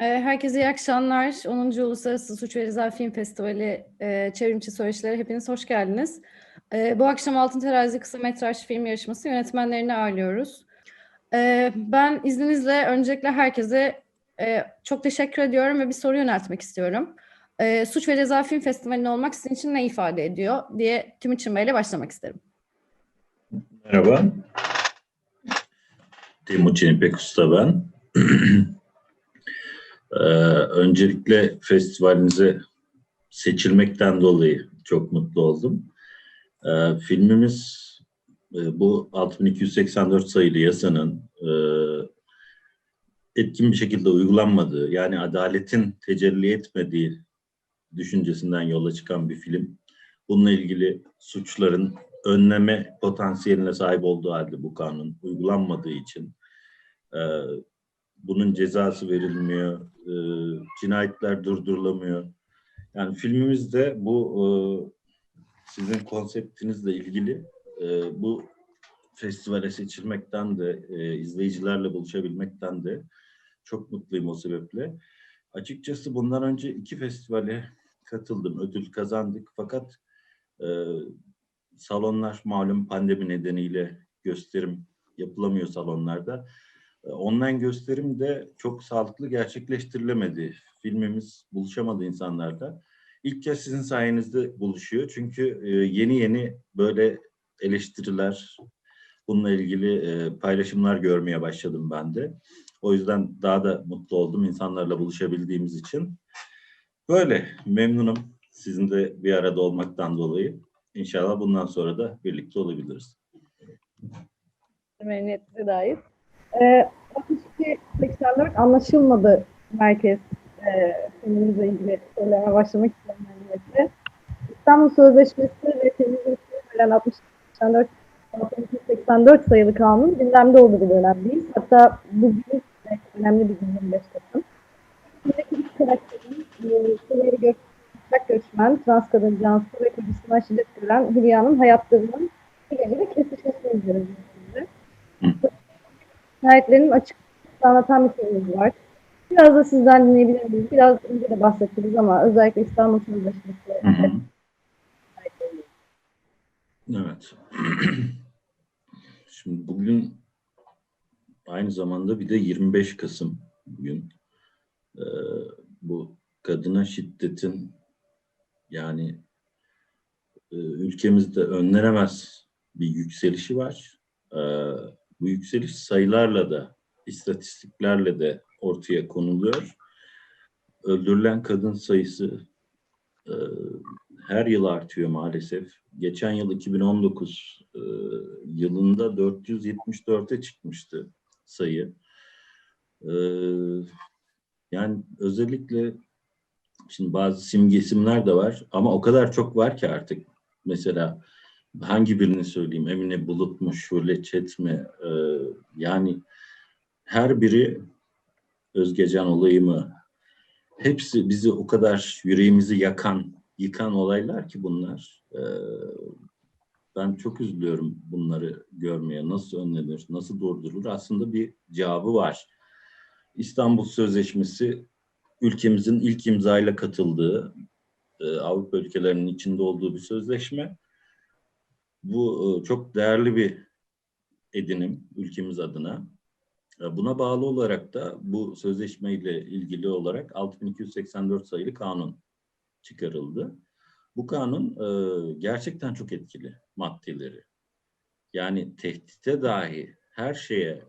Ee, Herkese iyi akşamlar. 10. Uluslararası Suç ve Ceza Film Festivali e, Çevrimçi Söyleşileri hepiniz hoş geldiniz. E, bu akşam Altın Terazi kısa metraj film yarışması yönetmenlerini ağırlıyoruz. E, ben izninizle öncelikle herkese e, çok teşekkür ediyorum ve bir soru yöneltmek istiyorum. E, Suç ve Ceza Film Festivali'nin olmak sizin için ne ifade ediyor diye Timuçin Bey'le başlamak isterim. Merhaba. Timuçin İpek Usta ben. Ee, öncelikle festivalinize seçilmekten dolayı çok mutlu oldum. Ee, filmimiz e, bu 6284 sayılı yasanın e, etkin bir şekilde uygulanmadığı, yani adaletin tecelli etmediği düşüncesinden yola çıkan bir film. Bununla ilgili suçların önleme potansiyeline sahip olduğu halde bu kanun uygulanmadığı için e, bunun cezası verilmiyor, e, cinayetler durdurulamıyor. Yani filmimizde bu e, sizin konseptinizle ilgili e, bu festivale seçilmekten de e, izleyicilerle buluşabilmekten de çok mutluyum o sebeple. Açıkçası bundan önce iki festivale katıldım, ödül kazandık fakat e, salonlar malum pandemi nedeniyle gösterim yapılamıyor salonlarda. E, Online gösterim de çok sağlıklı gerçekleştirilemedi. Filmimiz buluşamadı insanlarda. İlk kez sizin sayenizde buluşuyor. Çünkü e, yeni yeni böyle eleştiriler, bununla ilgili e, paylaşımlar görmeye başladım ben de. O yüzden daha da mutlu oldum insanlarla buluşabildiğimiz için. Böyle memnunum sizin de bir arada olmaktan dolayı. İnşallah bundan sonra da birlikte olabiliriz. Memnuniyetine dair. Ee, 62-84 anlaşılmadı merkez e, filmimizle ilgili söylemeye başlamak istiyorum memnuniyetle. İstanbul Sözleşmesi ve temizlik verilen 60-84 82-84 sayılı kanun gündemde olduğu bir dönemdeyiz. Hatta bugün önemli bir gün 25 Kasım. Buradaki bir karakterin e, Suriyeli gö göçmen, trans kadın Cansu ve kocasına şiddet gören Hülya'nın hayatlarının bir gecede kesişmesini izliyoruz. Şimdi. Cinayetlerin açık anlatan bir filmimiz var. Biraz da sizden dinleyebilir miyiz? Biraz önce de bahsettiniz ama özellikle İstanbul Sözleşmesi. Evet. Şimdi bugün aynı zamanda bir de 25 Kasım bugün. Ee, bu kadına şiddetin yani e, ülkemizde önlenemez bir yükselişi var. Ee, bu yükseliş sayılarla da istatistiklerle de ortaya konuluyor. Öldürülen kadın sayısı e, her yıl artıyor maalesef. Geçen yıl 2019 e, yılında 474'e çıkmıştı sayı. E, yani özellikle şimdi bazı simge isimler de var ama o kadar çok var ki artık. Mesela hangi birini söyleyeyim? Emine Bulut mu, Şule Çet mi? E, yani her biri Özgecan olayı mı? Hepsi bizi o kadar yüreğimizi yakan, yıkan olaylar ki bunlar. Ee, ben çok üzülüyorum bunları görmeye. Nasıl önlenir, nasıl durdurulur? Aslında bir cevabı var. İstanbul Sözleşmesi ülkemizin ilk imzayla katıldığı, e, Avrupa ülkelerinin içinde olduğu bir sözleşme. Bu e, çok değerli bir edinim ülkemiz adına. E, Buna bağlı olarak da bu sözleşmeyle ilgili olarak 6284 sayılı kanun çıkarıldı. Bu kanun e, gerçekten çok etkili maddeleri. Yani tehdite dahi her şeye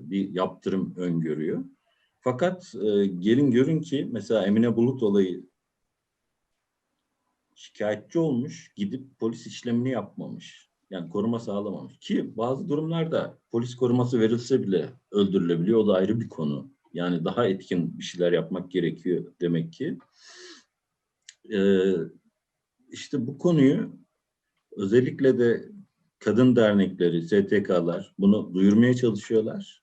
bir yaptırım öngörüyor. Fakat gelin görün ki mesela Emine Bulut olayı şikayetçi olmuş, gidip polis işlemini yapmamış. Yani koruma sağlamamış. Ki bazı durumlarda polis koruması verilse bile öldürülebiliyor. O da ayrı bir konu. Yani daha etkin bir şeyler yapmak gerekiyor demek ki. Ee, işte bu konuyu özellikle de kadın dernekleri, STK'lar bunu duyurmaya çalışıyorlar.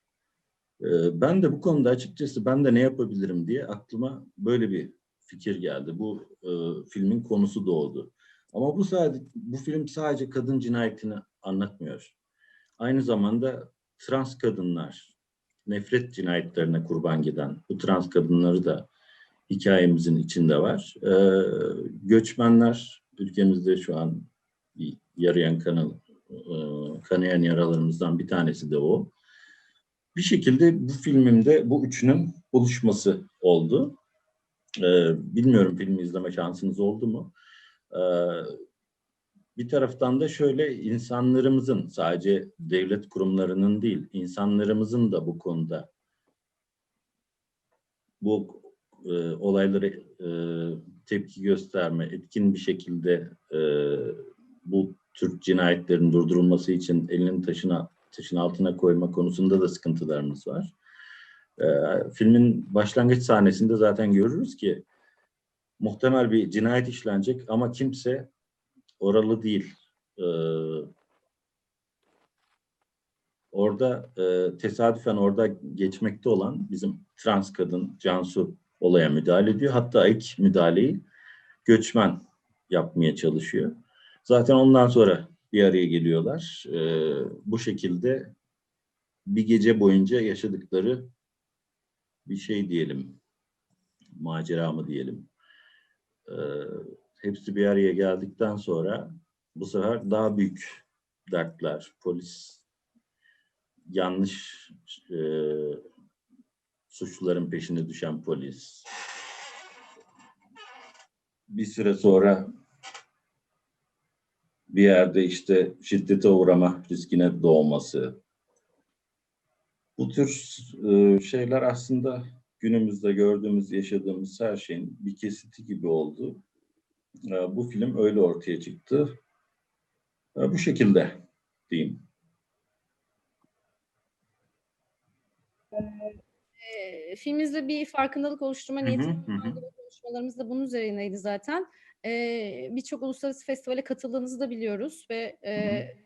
Ee, ben de bu konuda açıkçası ben de ne yapabilirim diye aklıma böyle bir fikir geldi. Bu e, filmin konusu doğdu. Ama bu sadece bu film sadece kadın cinayetini anlatmıyor. Aynı zamanda trans kadınlar, nefret cinayetlerine kurban giden bu trans kadınları da hikayemizin içinde var. Ee, göçmenler ülkemizde şu an yarayan kanal, e, kanayan yaralarımızdan bir tanesi de o. Bir şekilde bu filmimde bu üçünün buluşması oldu. Ee, bilmiyorum filmi izleme şansınız oldu mu? Ee, bir taraftan da şöyle insanlarımızın sadece devlet kurumlarının değil, insanlarımızın da bu konuda bu e, olaylara e, tepki gösterme, etkin bir şekilde e, bu tür cinayetlerin durdurulması için elinin taşına taşın altına koyma konusunda da sıkıntılarımız var. E, filmin başlangıç sahnesinde zaten görürüz ki muhtemel bir cinayet işlenecek ama kimse oralı değil. E, orada e, tesadüfen orada geçmekte olan bizim trans kadın Cansu olaya müdahale ediyor. Hatta ilk müdahaleyi göçmen yapmaya çalışıyor. Zaten ondan sonra bir araya geliyorlar. E, bu şekilde bir gece boyunca yaşadıkları bir şey diyelim, macera mı diyelim. E, hepsi bir araya geldikten sonra bu sefer daha büyük dertler, polis yanlış e, suçluların peşine düşen polis. Bir süre sonra bir yerde işte şiddete uğrama riskine doğması. Bu tür e, şeyler aslında günümüzde gördüğümüz, yaşadığımız her şeyin bir kesiti gibi oldu. E, bu film öyle ortaya çıktı. E, bu şekilde diyeyim. E, filmimizde bir farkındalık oluşturma Hı hı, niyeti hı hı. konuşmalarımız da bunun üzerineydi zaten. E, Birçok uluslararası festivale katıldığınızı da biliyoruz ve e, Hı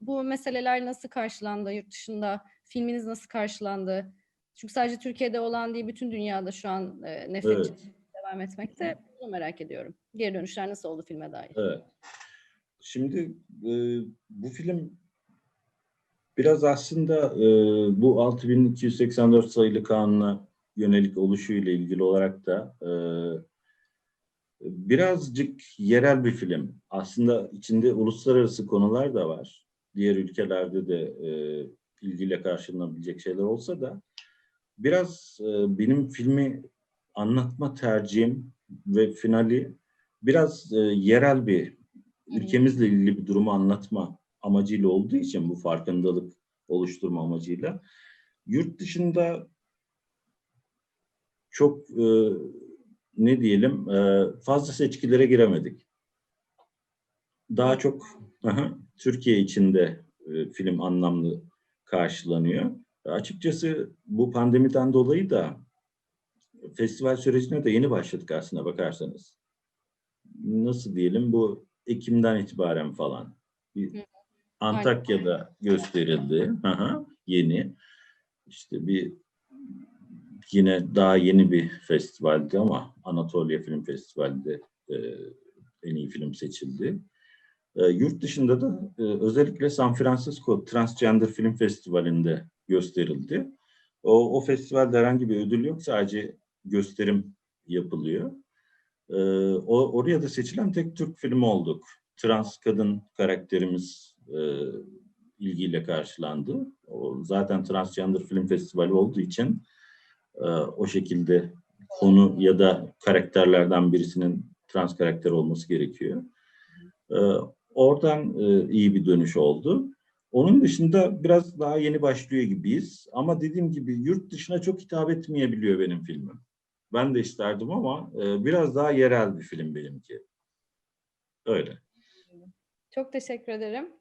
bu meseleler nasıl karşılandı yurt dışında? Filminiz nasıl karşılandı? Çünkü sadece Türkiye'de olan değil, bütün dünyada şu an e, nefret Evet. devam etmekte. Bunu merak ediyorum. Geri dönüşler nasıl oldu filme dair? Evet. Şimdi e, bu film biraz aslında e, bu 6284 sayılı kanuna yönelik oluşuyla ilgili olarak da e, birazcık yerel bir film. Aslında içinde uluslararası konular da var. Diğer ülkelerde de e, ilgiyle karşılanabilecek şeyler olsa da biraz e, benim filmi anlatma tercihim ve finali biraz e, yerel bir ülkemizle ilgili bir durumu anlatma amacıyla olduğu için bu farkındalık oluşturma amacıyla yurt dışında çok e, ne diyelim e, fazla seçkilere giremedik. Daha çok aha, Türkiye içinde e, film anlamlı karşılanıyor. Açıkçası bu pandemiden dolayı da festival sürecine de yeni başladık aslında bakarsanız. Nasıl diyelim bu Ekim'den itibaren falan. Bir Antakya'da gösterildi. Aha, yeni. İşte bir yine daha yeni bir festivaldi ama Anatolia Film Festivali'de e, en iyi film seçildi. E, yurt dışında da e, özellikle San Francisco Transgender Film Festivali'nde gösterildi. O, o festivalde herhangi bir ödül yok. Sadece gösterim yapılıyor. E, o, oraya da seçilen tek Türk filmi olduk. Trans kadın karakterimiz e, ilgiyle karşılandı. O zaten Transgender Film Festivali olduğu için e, o şekilde konu ya da karakterlerden birisinin trans karakter olması gerekiyor. E, oradan e, iyi bir dönüş oldu. Onun dışında biraz daha yeni başlıyor gibiyiz. Ama dediğim gibi yurt dışına çok hitap etmeyebiliyor benim filmim. Ben de isterdim ama e, biraz daha yerel bir film benimki. Öyle. Çok teşekkür ederim.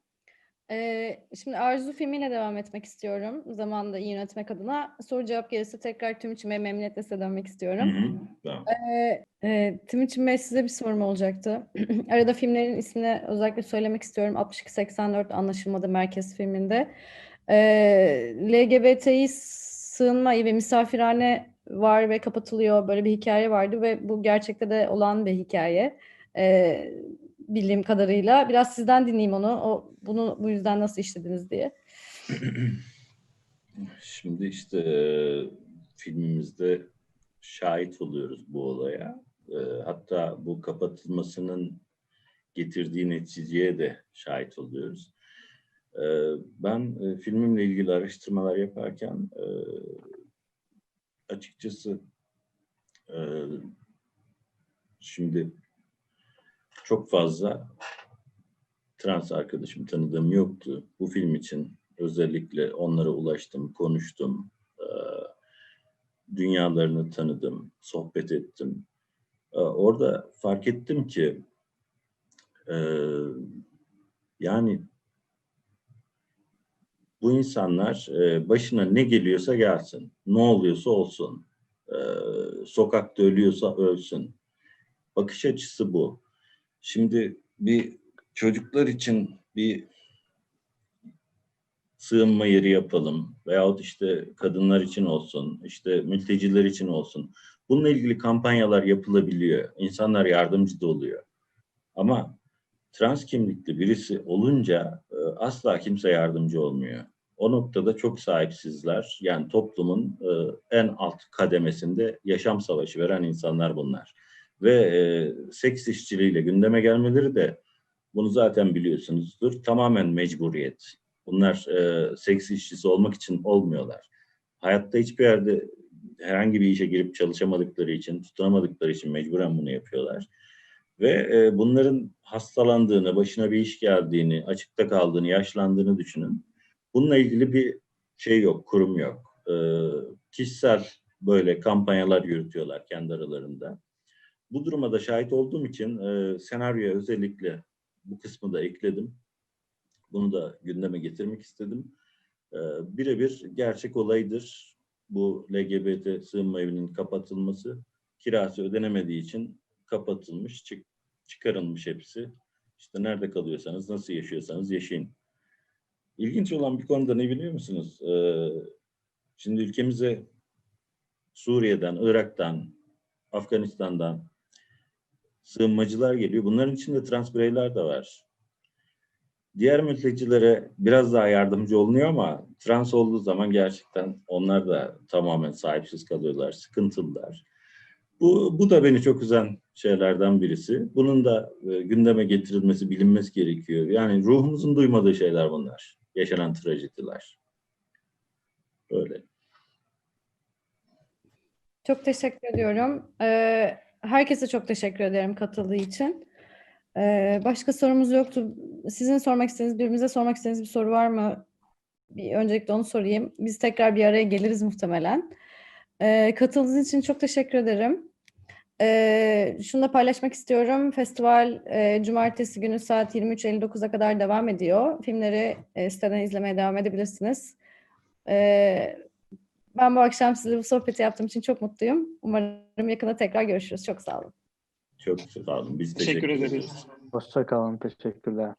Ee, şimdi Arzu filmiyle devam etmek istiyorum. Zamanında iyi yönetmek adına. Soru cevap gelirse tekrar tüm içime memnuniyetle size dönmek Hı istiyorum. hı, tamam. Ee, e, Bey size bir sorum olacaktı. Arada filmlerin ismini özellikle söylemek istiyorum. 6284 Anlaşılmadı Merkez filminde. Ee, LGBTİ sığınma ve misafirhane var ve kapatılıyor. Böyle bir hikaye vardı ve bu gerçekte de olan bir hikaye. Ee, bildiğim kadarıyla. Biraz sizden dinleyeyim onu. O, bunu bu yüzden nasıl işlediniz diye. Şimdi işte e, filmimizde şahit oluyoruz bu olaya. E, hatta bu kapatılmasının getirdiği neticeye de şahit oluyoruz. E, ben filmimle ilgili araştırmalar yaparken açıkçası şimdi çok fazla trans arkadaşım tanıdığım yoktu. Bu film için özellikle onlara ulaştım, konuştum. Dünyalarını tanıdım, sohbet ettim. Orada fark ettim ki yani bu insanlar başına ne geliyorsa gelsin, ne oluyorsa olsun, sokakta ölüyorsa ölsün. Bakış açısı bu. Şimdi bir çocuklar için bir sığınma yeri yapalım veyahut işte kadınlar için olsun, işte mülteciler için olsun. Bununla ilgili kampanyalar yapılabiliyor. İnsanlar yardımcı da oluyor. Ama trans kimlikli birisi olunca e, asla kimse yardımcı olmuyor. O noktada çok sahipsizler. Yani toplumun e, en alt kademesinde yaşam savaşı veren insanlar bunlar. Ve e, seks işçiliğiyle gündeme gelmeleri de bunu zaten biliyorsunuzdur. Tamamen mecburiyet. Bunlar e, seks işçisi olmak için olmuyorlar. Hayatta hiçbir yerde herhangi bir işe girip çalışamadıkları için, tutunamadıkları için mecburen bunu yapıyorlar. Ve e, bunların hastalandığını, başına bir iş geldiğini, açıkta kaldığını, yaşlandığını düşünün. Bununla ilgili bir şey yok, kurum yok. E, kişisel böyle kampanyalar yürütüyorlar kendi aralarında. Bu duruma da şahit olduğum için e, senaryoya özellikle bu kısmı da ekledim. Bunu da gündeme getirmek istedim. Ee, Birebir gerçek olaydır. Bu LGBT sığınma evinin kapatılması. Kirası ödenemediği için kapatılmış, çık- çıkarılmış hepsi. İşte nerede kalıyorsanız, nasıl yaşıyorsanız yaşayın. İlginç olan bir konuda ne biliyor musunuz? Ee, Şimdi ülkemize Suriye'den, Irak'tan, Afganistan'dan sığınmacılar geliyor. Bunların içinde trans bireyler de var. Diğer mültecilere biraz daha yardımcı olunuyor ama trans olduğu zaman gerçekten onlar da tamamen sahipsiz kalıyorlar, sıkıntılılar. Bu, bu da beni çok üzen şeylerden birisi. Bunun da e, gündeme getirilmesi, bilinmesi gerekiyor. Yani ruhumuzun duymadığı şeyler bunlar. Yaşanan trajediler. Böyle. Çok teşekkür ediyorum. Ee, herkese çok teşekkür ederim katıldığı için. Ee, başka sorumuz yoktu. Sizin sormak istediğiniz, birbirimize sormak istediğiniz bir soru var mı? Bir öncelikle onu sorayım. Biz tekrar bir araya geliriz muhtemelen. Ee, katıldığınız için çok teşekkür ederim. Ee, şunu da paylaşmak istiyorum. Festival e, cumartesi günü saat 23.59'a kadar devam ediyor. Filmleri e, siteden izlemeye devam edebilirsiniz. Ee, ben bu akşam sizinle bu sohbeti yaptığım için çok mutluyum. Umarım yakında tekrar görüşürüz. Çok sağ olun. Çok sağ olun. Biz Teşekkür teşekkür ederiz. ederiz. Hoşça kalın. Teşekkürler.